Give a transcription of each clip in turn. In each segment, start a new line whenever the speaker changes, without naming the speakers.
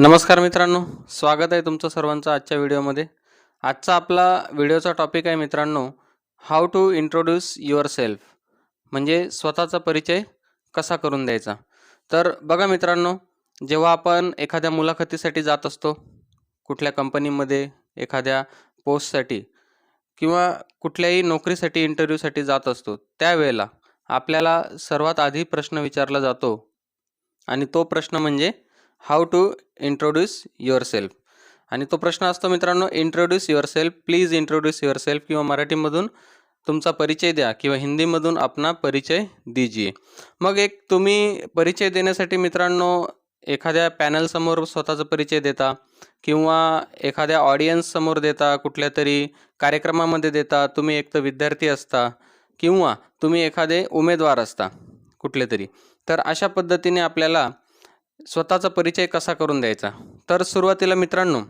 नमस्कार मित्रांनो स्वागत आहे तुमचं सर्वांचं आजच्या व्हिडिओमध्ये. आजचा आपला व्हिडिओचा टॉपिक आहे मित्रांनो how to introduce yourself म्हणजे स्वतःचा परिचय कसा करून द्यायचा. तर बघा मित्रांनो जेव्हा आपण एखाद्या मुलाखतीसाठी जात असतो कुठल्या कंपनीमध्ये एखाद्या पोस्टसाठी किंवा कुठल्याही नोकरीसाठी इंटरव्ह्यूसाठी जात असतो त्यावेळेला आपल्याला सर्वात आधी प्रश्न विचारला जातो. आणि तो प्रश्न म्हणजे how to introduce yourself आणि तो प्रश्न असतो मित्रांनो introduce yourself please introduce yourself किंवा मराठीमधून तुमचा परिचय द्या किंवा हिंदीमधून आपला परिचय दीजिए मग एक तुम्ही परिचय देण्यासाठी मित्रांनो एखाद्या पॅनलसमोर स्वतःचा परिचय देता किंवा एखाद्या ऑडियन्ससमोर देता कुठल्या तरी कार्यक्रमामध्ये देता तुम्ही एक तर विद्यार्थी असता किंवा तुम्ही एखादे उमेदवार असता कुठले तरी. तर अशा पद्धतीने आपल्याला स्वतःचा परिचय कसा करून द्यायचा? तर सुरुवातीला मित्रांनो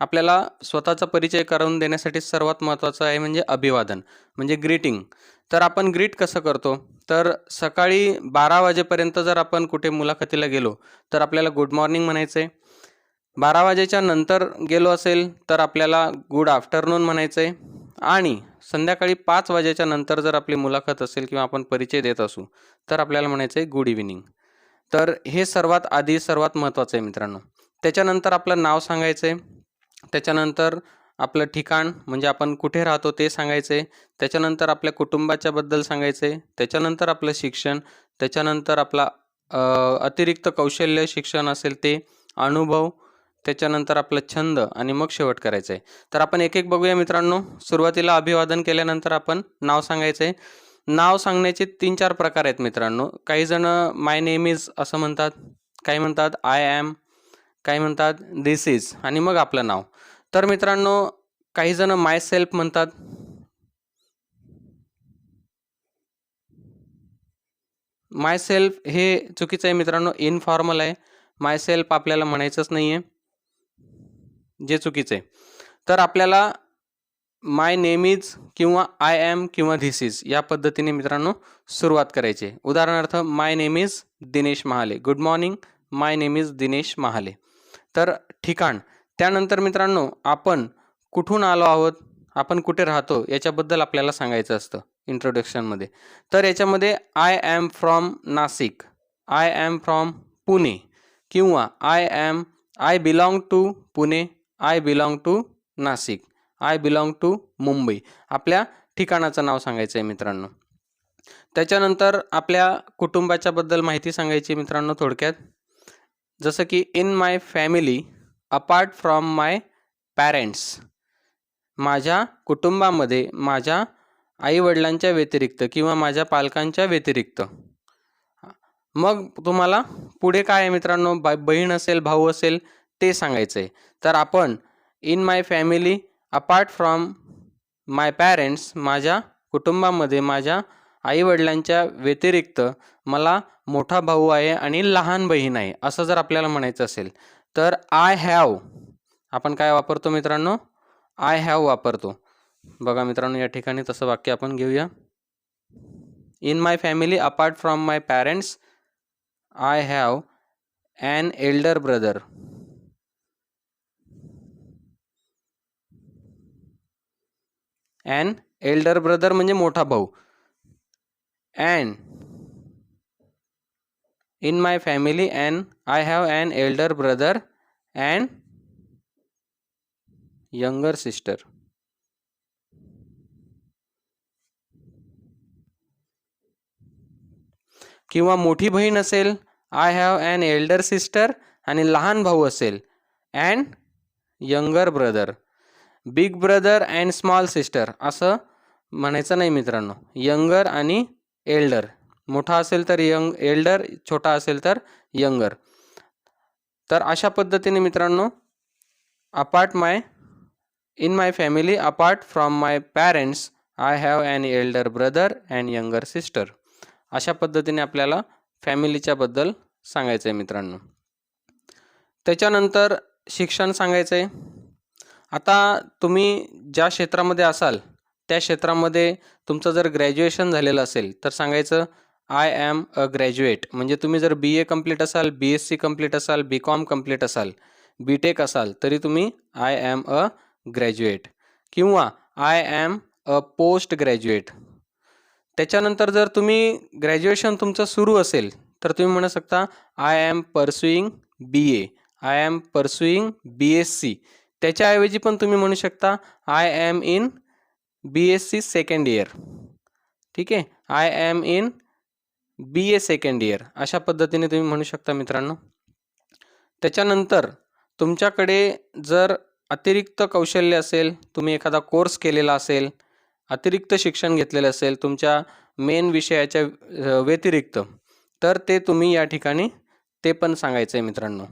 आपल्याला स्वतःचा परिचय करून देण्यासाठी सर्वात महत्त्वाचं आहे म्हणजे अभिवादन म्हणजे ग्रीटिंग तर आपण ग्रीट कसं करतो? तर सकाळी बारा वाजेपर्यंत जर आपण कुठे मुलाखतीला गेलो तर आपल्याला गुड मॉर्निंग म्हणायचं आहे बारा वाजेच्या नंतर गेलो असेल तर आपल्याला गुड आफ्टरनून म्हणायचं आहे आणि संध्याकाळी पाच वाजेच्या नंतर जर आपली मुलाखत असेल किंवा आपण परिचय देत असू तर आपल्याला म्हणायचं आहे गुड इव्हिनिंग तर हे सर्वात आधी सर्वात महत्त्वाचं आहे मित्रांनो. त्याच्यानंतर आपलं नाव सांगायचं आहे त्याच्यानंतर आपलं ठिकाण म्हणजे आपण कुठे राहतो ते सांगायचं आहे त्याच्यानंतर आपल्या कुटुंबाच्याबद्दल सांगायचं आहे त्याच्यानंतर आपलं शिक्षण त्याच्यानंतर आपला अतिरिक्त कौशल्य शिक्षण असेल ते अनुभव त्याच्यानंतर आपला छंद आणि मग शेवट करायचं आहे तर आपण एक एक बघूया मित्रांनो. सुरुवातीला अभिवादन केल्यानंतर आपण नाव सांगायचं आहे नाव सांगण्याचे तीन चार प्रकार आहेत मित्रांनो. काही जण माय नेम इज असं म्हणतात काही म्हणतात आय ॲम काही म्हणतात दिस इज आणि मग आपलं नाव. तर मित्रांनो काही जण माय सेल्फ म्हणतात. माय सेल्फ हे चुकीचं आहे मित्रांनो इनफॉर्मल आहे. माय सेल्फ आपल्याला म्हणायचंच नाही आहे जे चुकीचं आहे. तर आपल्याला माय नेम इज किंवा आय ॲम किंवा धिस इज या पद्धतीने मित्रांनो सुरुवात करायची. आहे. उदाहरणार्थ my name is Dinesh Mahale. Good morning my name is Dinesh Mahale. तर ठिकाण. त्यानंतर मित्रांनो आपण कुठून आलो आहोत? आपण कुठे राहतो? याच्याबद्दल आपल्याला सांगायचं असतं इंट्रोडक्शनमध्ये तर याच्यामध्ये I am from Nashik. I am from Pune. किंवा I am I belong to Pune. I belong to Nashik. I belong to Mumbai आपल्या ठिकाणाचं नाव सांगायचं आहे मित्रांनो. त्याच्यानंतर आपल्या कुटुंबाच्याबद्दल माहिती सांगायची मित्रांनो थोडक्यात. जसं की in my family apart from my parents माझ्या कुटुंबामध्ये माझ्या आईवडिलांच्या व्यतिरिक्त किंवा माझ्या पालकांच्या व्यतिरिक्त. मग तुम्हाला पुढे काय आहे मित्रांनो? बा बहीण असेल भाऊ असेल ते सांगायचं आहे तर आपण in my family apart from my parents माझ्या कुटुंबामध्ये माझ्या आईवडिलांच्या व्यतिरिक्त मला मोठा भाऊ आहे आणि लहान बहीण आहे असं जर आपल्याला म्हणायचं असेल तर आय हॅव आपण काय वापरतो मित्रांनो? आय हॅव वापरतो. बघा मित्रांनो या ठिकाणी तसं वाक्य आपण घेऊया. In my family apart from my parents I have an elder brother and elder brother म्हणजे मोठा भाऊ. And in my family and I have an elder brother and younger sister. किंवा मोठी बहीण असेल I have an elder sister आणि लहान भाऊ असेल and younger brother. Big brother and small sister असं म्हणायचं नाही मित्रांनो. यंगर आणि एल्डर. मोठा असेल तर यंग एल्डर छोटा असेल तर यंगर. तर अशा पद्धतीने मित्रांनो apart my in my family apart from my parents I have an elder brother and younger sister अशा पद्धतीने आपल्याला फॅमिलीच्याबद्दल सांगायचं आहे मित्रांनो. त्याच्यानंतर शिक्षण सांगायचं आहे आता तुम्ही ज्या क्षेत्रामध्ये असाल त्या क्षेत्रामध्ये तुमचं जर ग्रॅज्युएशन झालेलं असेल तर सांगायचं आय ॲम अ ग्रॅज्युएट म्हणजे तुम्ही जर बी ए कंप्लीट असाल बी एस सी कंप्लीट असाल बी कॉम कंप्लीट असाल बी टेक असाल तरी तुम्ही आय ॲम अ ग्रॅज्युएट किंवा I am a post graduate त्याच्यानंतर जर तुम्ही ग्रॅज्युएशन तुमचं सुरू असेल तर तुम्ही म्हणू शकता I am pursuing B A I am pursuing B S C त्याच्याऐवजी पण तुम्ही म्हणू शकता I am in B S C second year ठीक आहे? I am in B A second year अशा पद्धतीने तुम्ही म्हणू शकता मित्रांनो. त्याच्यानंतर तुमच्याकडे जर अतिरिक्त कौशल्य असेल तुम्ही एखादा कोर्स केलेला असेल अतिरिक्त शिक्षण घेतलेलं असेल तुमच्या मेन विषयाच्या व्यतिरिक्त तर ते तुम्ही या ठिकाणी ते पण सांगायचं आहे मित्रांनो.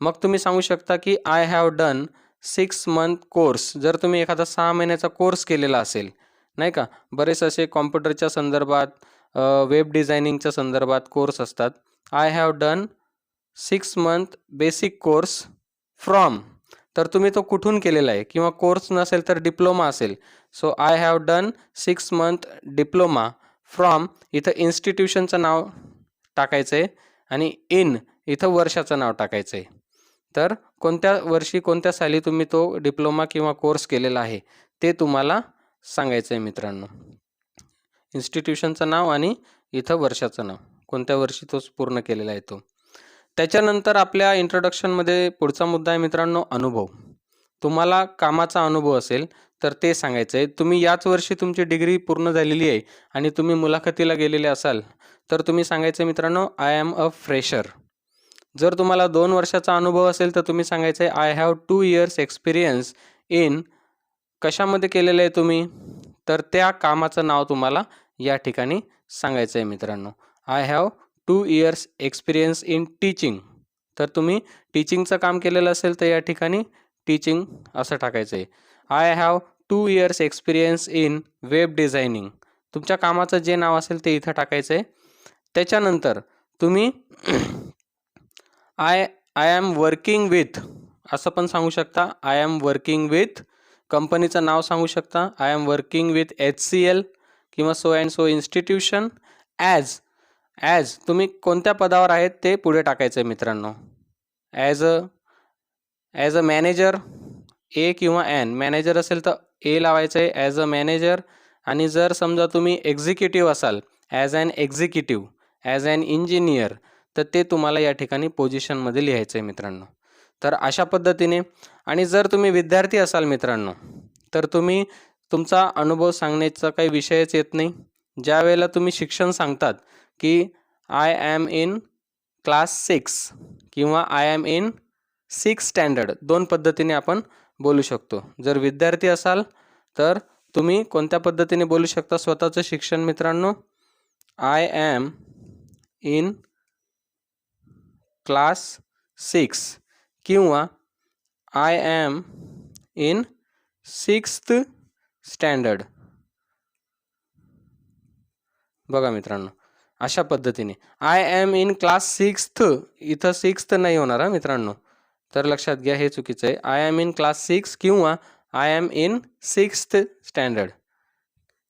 मग तुम्ही सांगू शकता की I have done six month course जर तुम्ही एखादा सहा महिन्याचा कोर्स केलेला असेल नाही का? बरेच असे कॉम्प्युटरच्या संदर्भात वेब डिझायनिंगच्या संदर्भात कोर्स असतात. I have done six month basic course from तर तुम्ही तो कुठून केलेला आहे? किंवा कोर्स नसेल तर डिप्लोमा असेल. So I have done six month diploma from इथं इन्स्टिट्यूशनचं नाव टाकायचं आहे आणि इन इथं वर्षाचं नाव टाकायचं आहे तर कोणत्या वर्षी कोणत्या साली तुम्ही तो डिप्लोमा किंवा कोर्स केलेला आहे ते तुम्हाला सांगायचं आहे मित्रांनो. इन्स्टिट्यूशनचं नाव आणि इथं वर्षाचं नाव कोणत्या वर्षी तोच पूर्ण केलेला आहे तो. त्याच्यानंतर आपल्या इंट्रोडक्शनमध्ये पुढचा मुद्दा आहे मित्रांनो अनुभव. तुम्हाला कामाचा अनुभव असेल तर ते सांगायचं आहे तुम्ही याच वर्षी तुमची डिग्री पूर्ण झालेली आहे आणि तुम्ही मुलाखतीला गेलेले असाल तर तुम्ही सांगायचं आहे मित्रांनो आय ॲम अ फ्रेशर जर तुम्हाला दोन वर्षाचा अनुभव असेल तर तुम्ही सांगायचं आहे I have two years experience in कशामध्ये केलेलं आहे तुम्ही? तर त्या कामाचं नाव तुम्हाला या ठिकाणी सांगायचं आहे मित्रांनो. I have two years experience in teaching तर तुम्ही टीचिंगचं काम केलेलं असेल तर या ठिकाणी टीचिंग असं टाकायचं आहे I have two years experience in web designing तुमच्या कामाचं जे नाव असेल ते इथं टाकायचं आहे त्याच्यानंतर तुम्ही I I am working with असं पण सांगू शकता. आय ॲम वर्किंग विथ कंपनीचं नाव सांगू शकता. I am working with H C L किंवा so and so institution as as तुम्ही कोणत्या पदावर आहेत ते पुढे टाकायचं आहे मित्रांनो. As a as a manager a किंवा ॲन मॅनेजर असेल तर ए लावायचं आहे ॲज अ मॅनेजर आणि जर समजा तुम्ही एक्झिक्युटिव्ह असाल as an executive as an engineer तर ते तुम्हाला या ठिकाणी पोझिशनमध्ये लिहायचं आहे मित्रांनो. तर अशा पद्धतीने आणि जर तुम्ही विद्यार्थी असाल मित्रांनो तर तुम्ही तुमचा अनुभव सांगण्याचा काही विषयच येत नाही. ज्या वेळेला तुम्ही शिक्षण सांगतात की I am in class six किंवा I am in six standard दोन पद्धतीने आपण बोलू शकतो. जर विद्यार्थी असाल तर तुम्ही कोणत्या पद्धतीने बोलू शकता स्वतःचं शिक्षण मित्रांनो? I am in class six किंवा I am in sixth standard बघा मित्रांनो अशा पद्धतीने. I am in class sixth इथं सिक्स्थ नाही होणार हा मित्रांनो. तर लक्षात घ्या हे चुकीचं आहे. I am in class six किंवा I am in sixth standard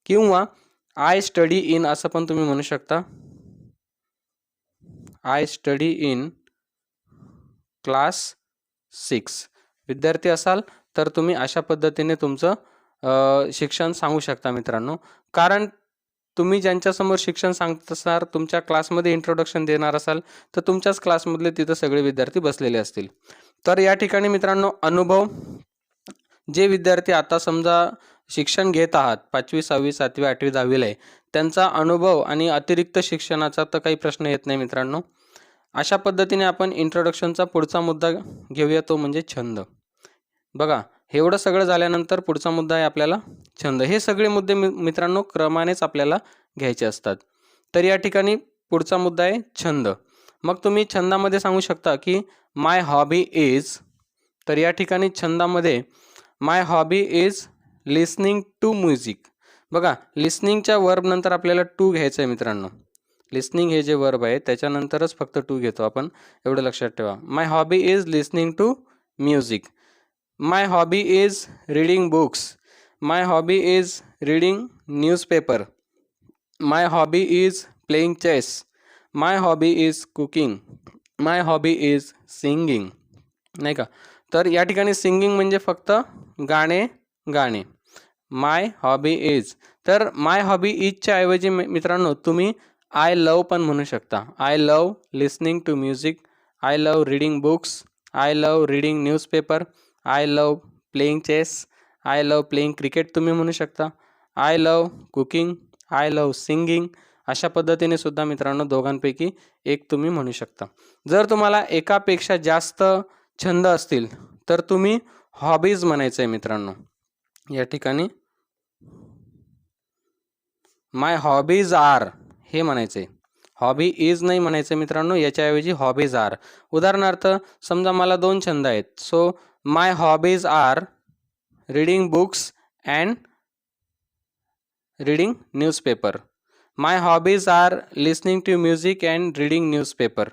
किंवा आय स्टडी इन असं पण तुम्ही म्हणू शकता. I study in class six. विद्यार्थी असाल तर तुम्ही अशा पद्धतीने तुमचं शिक्षण सांगू शकता मित्रांनो. कारण तुम्ही ज्यांच्यासमोर शिक्षण सांगत असणार तुमच्या क्लासमध्ये इंट्रोडक्शन देणार असाल तर तुमच्याच क्लासमधले तिथं सगळे विद्यार्थी बसलेले असतील. तर या ठिकाणी मित्रांनो अनुभव. जे विद्यार्थी आता समजा शिक्षण घेत आहात पाचवी सहावी सातवी आठवी दहावीला आहे त्यांचा अनुभव आणि अतिरिक्त शिक्षणाचा तर काही प्रश्न येत नाही मित्रांनो. अशा पद्धतीने आपण इंट्रोडक्शनचा पुढचा मुद्दा घेऊया तो म्हणजे छंद. बघा एवढं सगळं झाल्यानंतर पुढचा मुद्दा आहे आपल्याला छंद. हे सगळे मुद्दे मि मित्रांनो क्रमानेच आपल्याला घ्यायचे असतात. तर या ठिकाणी पुढचा मुद्दा आहे छंद. मग तुम्ही छंदामध्ये सांगू शकता की माय हॉबी इज तर या ठिकाणी छंदामध्ये my hobby is listening to music बघा लिसनिंगच्या वर्बनंतर आपल्याला टू घ्यायचं आहे मित्रांनो. लिस्निंग हे जे वर्ब आहे त्याच्यानंतरच फक्त टू घेतो आपण. एवढं लक्षात ठेवा. My hobby is listening to music my hobby is reading books my hobby is reading newspaper my hobby is playing chess my hobby is cooking my hobby is singing नाही का? तर या ठिकाणी सिंगिंग म्हणजे फक्त गाणे गाणे. माय हॉबी इज तर माय हॉबी इजच्या ऐवजी मि- मित्रांनो तुम्ही आय लव पण म्हणू शकता. I love listening to music I love reading books I love reading newspaper I love playing chess I love playing cricket तुम्ही म्हणू शकता. I love cooking I love singing अशा पद्धतीने सुद्धा मित्रांनो दोघांपैकी एक तुम्ही म्हणू शकता. जर तुम्हाला एकापेक्षा जास्त छंद असतील तर तुम्ही हॉबीज म्हणायचं आहे मित्रांनो. या ठिकाणी माय हॉबीज आर हे म्हणायचं. आहे हॉबी इज नाही म्हणायचं मित्रांनो याच्याऐवजी हॉबीज आर उदाहरणार्थ समजा मला दोन छंद आहेत. So my hobbies are reading books and reading newspaper my hobbies are listening to music and reading newspaper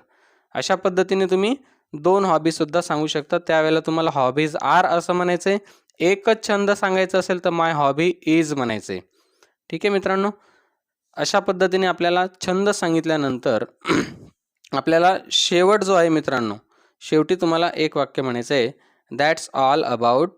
अशा पद्धतीने तुम्ही दोन हॉबीजसुद्धा सांगू शकता. त्यावेळेला तुम्हाला हॉबीज आर असं म्हणायचं. आहे एकच छंद सांगायचा असेल तर माय हॉबी इज म्हणायचं. ठीक आहे मित्रांनो? अशा पद्धतीने आपल्याला छंद सांगितल्यानंतर आपल्याला शेवट जो आहे मित्रांनो शेवटी तुम्हाला एक वाक्य म्हणायचं आहे that's all about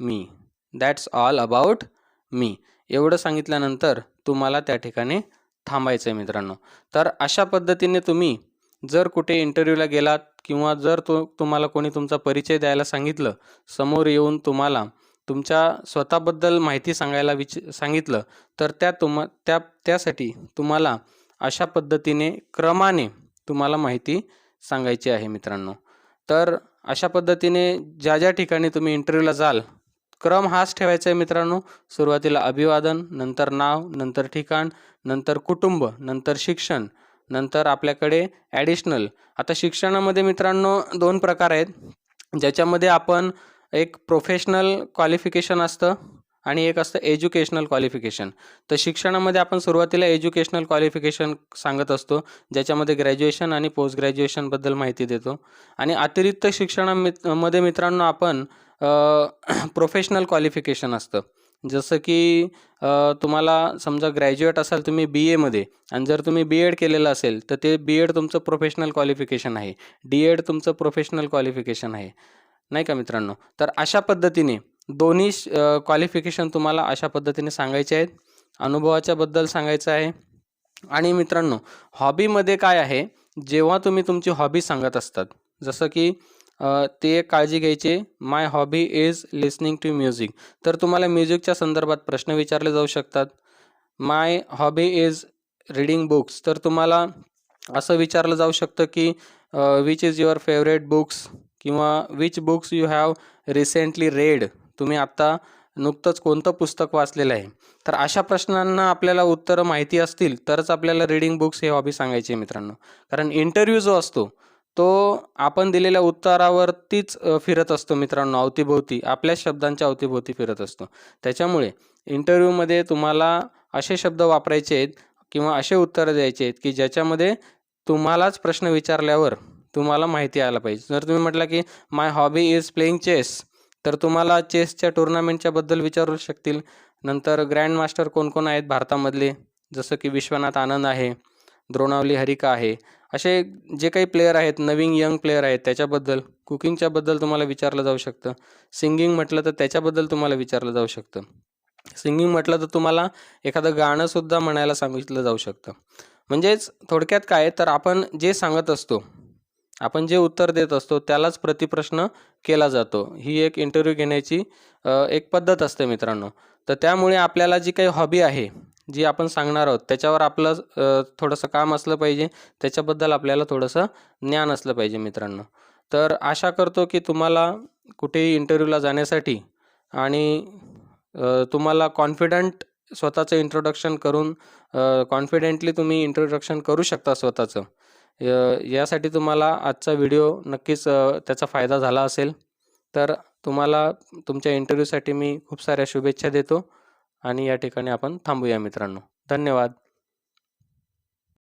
me that's all about me एवढं सांगितल्यानंतर तुम्हाला त्या ठिकाणी थांबायचं आहे मित्रांनो. तर अशा पद्धतीने तुम्ही जर कुठे इंटरव्ह्यूला गेलात किंवा जर तो तुम्हाला कोणी तुमचा परिचय द्यायला सांगितलं समोर येऊन तुम्हाला तुमच्या स्वतःबद्दल माहिती सांगायला विच सांगितलं तर त्या तुम त्या त्यासाठी तुम्हाला अशा पद्धतीने क्रमाने तुम्हाला माहिती सांगायची आहे मित्रांनो. तर अशा पद्धतीने ज्या ज्या ठिकाणी तुम्ही इंटरव्ह्यूला जाल क्रम हाच ठेवायचा आहे मित्रांनो. सुरुवातीला अभिवादन नंतर नाव नंतर ठिकाण नंतर कुटुंब नंतर शिक्षण नंतर आपल्याकडे ॲडिशनल आता शिक्षणामध्ये मित्रांनो दोन प्रकार आहेत ज्याच्यामध्ये आपण एक प्रोफेशनल क्वालिफिकेशन असतं आणि एक असतं एज्युकेशनल क्वालिफिकेशन तर शिक्षणामध्ये आपण सुरुवातीला एज्युकेशनल क्वालिफिकेशन सांगत असतो ज्याच्यामध्ये ग्रॅज्युएशन आणि पोस्ट ग्रॅज्युएशनबद्दल माहिती देतो. आणि अतिरिक्त शिक्षणामध्ये मित्रांनो आपण प्रोफेशनल क्वालिफिकेशन असतं. जसं की तुम्हाला समजा ग्रॅज्युएट असाल तुम्ही बी एमध्ये आणि जर तुम्ही बी एड केलेलं असेल तर ते बी एड तुमचं प्रोफेशनल क्वालिफिकेशन आहे. डी एड तुमचं प्रोफेशनल क्वालिफिकेशन आहे. नाही का मित्रांनो? तर अशा पद्धतीने दोन्ही क्वालिफिकेशन तुम्हाला अशा पद्धतीने सांगायचे आहेत. अनुभवाच्याबद्दल सांगायचं आहे. आणि मित्रांनो हॉबीमध्ये काय आहे? जेव्हा तुम्ही तुमची हॉबी सांगत असतात. जसं की ते एक काळजी घ्यायची my hobby is listening to music तर तुम्हाला म्युझिकच्या संदर्भात प्रश्न विचारले जाऊ शकतात. My hobby is reading books तर तुम्हाला असं विचारलं जाऊ शकतं की which is your favourite books किंवा which books you have recently read तुम्ही आत्ता नुकतंच कोणतं पुस्तक वाचलेलं आहे? तर अशा प्रश्नांना आपल्याला उत्तरं माहिती असतील तरच आपल्याला रीडिंग बुक्स हे हॉबी सांगायची मित्रांनो. कारण इंटरव्ह्यू जो असतो तो आपण दिलेल्या उत्तरावरतीच फिरत असतो मित्रांनो. अवतीभोवती आपल्या शब्दांच्या अवतीभोवती फिरत असतो. त्याच्यामुळे इंटरव्ह्यूमध्ये तुम्हाला असे शब्द वापरायचे आहेत किंवा असे उत्तरं द्यायचे आहेत की ज्याच्यामध्ये तुम्हालाच प्रश्न विचारल्यावर तुम्हाला माहिती आला पाहिजे. जर तुम्ही म्हटलं की my hobby is playing chess तर तुम्हाला चेसच्या टुर्नामेंटच्या बद्दल विचारू शकतील. नंतर ग्रँड मास्टर कोण कोण आहेत भारतामधले? जसं की विश्वनाथ आनंद आहे द्रोणावली हरिका आहे. असे जे काही प्लेयर आहेत नवीन यंग प्लेयर आहेत त्याच्याबद्दल कुकिंगच्याबद्दल तुम्हाला विचारलं जाऊ शकतं. सिंगिंग म्हटलं तर त्याच्याबद्दल तुम्हाला विचारलं जाऊ शकतं. सिंगिंग म्हटलं तर तुम्हाला एखादं गाणंसुद्धा म्हणायला सांगितलं जाऊ शकतं. म्हणजेच थोडक्यात काय तर आपण जे सांगत असतो आपण जे उत्तर देत असतो त्यालाच प्रतिप्रश्न केला जातो. ही एक इंटरव्ह्यू घेण्याची एक पद्धत असते मित्रांनो. तर त्यामुळे आपल्याला जी काही हॉबी आहे जी आपण सांगणार आहोत त्याच्यावर आपलं थोडंसं काम असलं पाहिजे. त्याच्याबद्दल आपल्याला थोडंसं ज्ञान असलं पाहिजे मित्रांनो. तर आशा करतो की तुम्हाला कुठेही इंटरव्ह्यूला जाण्यासाठी आणि तुम्हाला कॉन्फिडंट स्वतःचं इंट्रोडक्शन करून कॉन्फिडेंटली तुम्ही इंट्रोडक्शन करू शकता स्वतःचं. यासाठी तुम्हाला आजचा व्हिडिओ नक्कीच त्याचा फायदा झाला असेल. तर तुम्हाला तुमच्या इंटरव्ह्यूसाठी मी खूप साऱ्या शुभेच्छा देतो आणि या ठिकाणी आपण थांबूया मित्रांनो. धन्यवाद.